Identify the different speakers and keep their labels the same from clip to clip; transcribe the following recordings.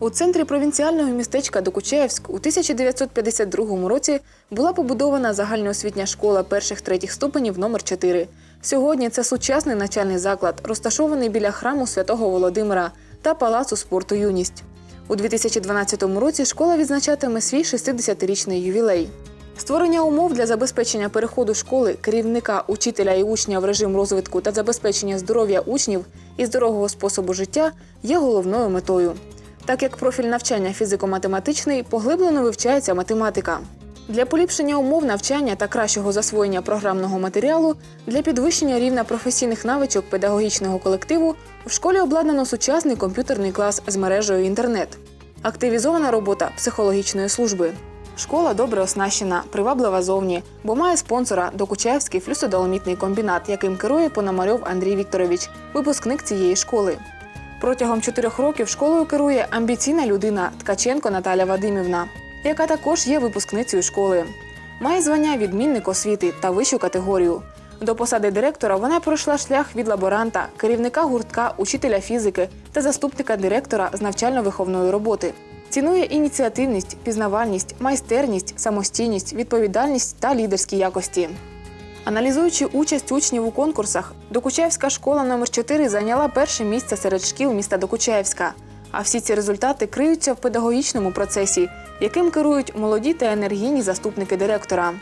Speaker 1: У центрі провінціального містечка Докучаєвськ у 1952 році була побудована загальноосвітня школа перших-третіх ступенів номер 4 Сьогодні це сучасний навчальний заклад, розташований біля храму святого Володимира та палацу спорту Юність. У 2012 році школа відзначатиме свій 60-річний ювілей. Створення умов для забезпечення переходу школи, керівника, учителя і учня в режим розвитку та забезпечення здоров'я учнів і здорового способу життя є головною метою. Так як профіль навчання фізико-математичний, поглиблено вивчається математика. Для поліпшення умов навчання та кращого засвоєння програмного матеріалу для підвищення рівня професійних навичок педагогічного колективу в школі обладнано сучасний комп'ютерний клас з мережею інтернет. Активізована робота психологічної служби. Школа добре оснащена, приваблива зовні, бо має спонсора Докучаївський флюсодоломітний комбінат, яким керує Пономарьов Андрій Вікторович, випускник цієї школи. Протягом чотирьох років школою керує амбіційна людина Ткаченко Наталя Вадимівна, яка також є випускницею школи. Має звання відмінник освіти та вищу категорію. До посади директора вона пройшла шлях від лаборанта, керівника гуртка, учителя фізики та заступника директора з навчально-виховної роботи. Цінує ініціативність, пізнавальність, майстерність, самостійність, відповідальність та лідерські якості. Аналізуючи участь учнів у конкурсах, Докучаєвська школа номер 4 зайняла перше місце серед шкіл міста Докучаєвська. А всі ці результати криються в педагогічному процесі, яким керують молоді та енергійні заступники директора.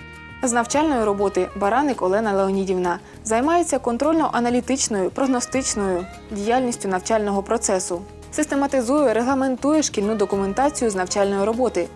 Speaker 1: З навчальної роботи Бараник Олена Леонідівна займається контрольно-аналітичною, прогностичною діяльністю навчального процесу, систематизує, регламентує шкільну документацію з навчальної роботи.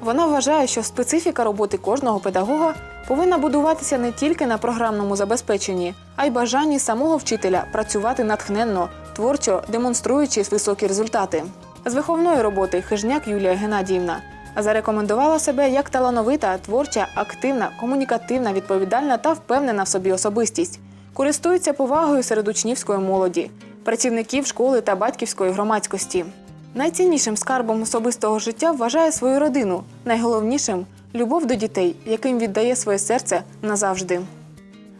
Speaker 1: Вона вважає, що специфіка роботи кожного педагога повинна будуватися не тільки на програмному забезпеченні, а й бажанні самого вчителя працювати натхненно, творчо, демонструючи високі результати. З виховної роботи хижняк Юлія Геннадіївна зарекомендувала себе як талановита, творча, активна, комунікативна, відповідальна та впевнена в собі особистість. Користується повагою серед учнівської молоді, працівників школи та батьківської громадськості. Найціннішим скарбом особистого життя вважає свою родину, найголовнішим любов до дітей, яким віддає своє серце назавжди.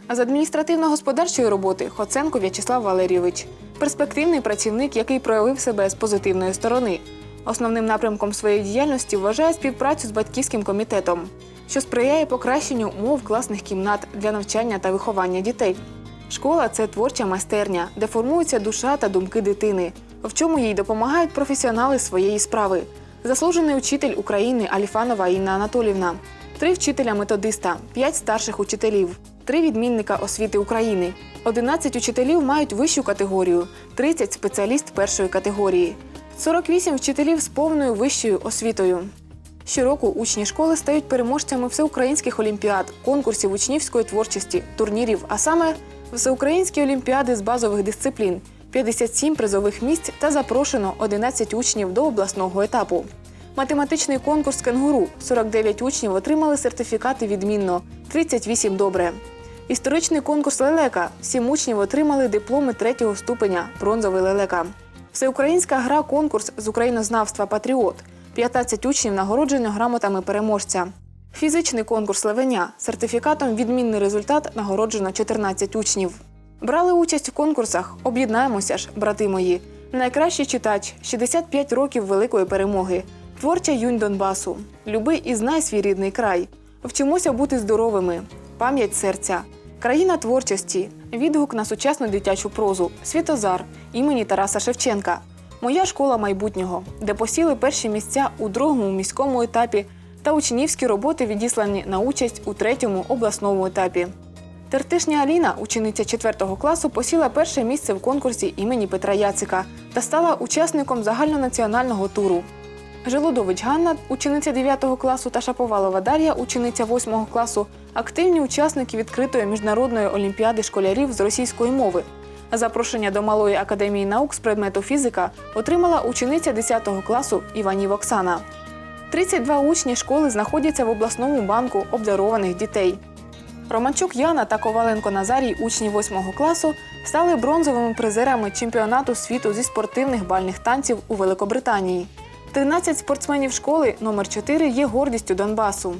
Speaker 1: А з адміністративно-господарчої роботи Хоценко В'ячеслав Валерійович перспективний працівник, який проявив себе з позитивної сторони. Основним напрямком своєї діяльності вважає співпрацю з батьківським комітетом, що сприяє покращенню умов класних кімнат для навчання та виховання дітей. Школа це творча майстерня, де формується душа та думки дитини, в чому їй допомагають професіонали своєї справи. Заслужений учитель України Аліфанова Інна Анатолівна, три вчителя методиста, п'ять старших учителів, три відмінника освіти України. 11 учителів мають вищу категорію, 30 спеціаліст першої категорії, 48 вчителів з повною вищою освітою. Щороку учні школи стають переможцями всеукраїнських олімпіад, конкурсів учнівської творчості, турнірів, а саме всеукраїнські олімпіади з базових дисциплін, 57 призових місць та запрошено 11 учнів до обласного етапу. Математичний конкурс Кенгуру 49 учнів отримали сертифікати відмінно, 38 добре. Історичний конкурс лелека 7 учнів отримали дипломи третього ступеня бронзовий лелека. Всеукраїнська гра конкурс з українознавства Патріот 15 учнів нагороджено грамотами переможця. Фізичний конкурс левеня сертифікатом відмінний результат нагороджено 14 учнів. Брали участь у конкурсах Об'єднаємося ж, брати мої. Найкращий читач 65 років великої перемоги. Творча юнь Донбасу. Люби і знай свій рідний край. Вчимося бути здоровими. Пам'ять серця. Країна творчості. Відгук на сучасну дитячу прозу. Світозар імені Тараса Шевченка. Моя школа майбутнього, де посіли перші місця у другому міському етапі та учнівські роботи відіслані на участь у третьому обласному етапі. Тертишня Аліна, учениця 4 класу, посіла перше місце в конкурсі імені Петра Яцика та стала учасником загальнонаціонального туру. Желудович Ганна, учениця 9 класу, та Шаповалова Дар'я, учениця 8 класу, активні учасники відкритої міжнародної олімпіади школярів з російської мови. Запрошення до Малої академії наук з предмету фізика отримала учениця 10 класу Іванів Оксана. 32 учні школи знаходяться в обласному банку обдарованих дітей. Романчук Яна та Коваленко Назарій, учні 8 класу, стали бронзовими призерами чемпіонату світу зі спортивних бальних танців у Великобританії. 13 спортсменів школи номер 4 є гордістю Донбасу.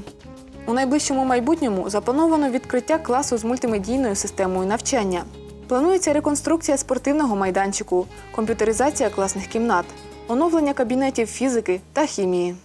Speaker 1: У найближчому майбутньому заплановано відкриття класу з мультимедійною системою навчання. Планується реконструкція спортивного майданчику, комп'ютеризація класних кімнат. оновлення кабінетів фізики та хімії.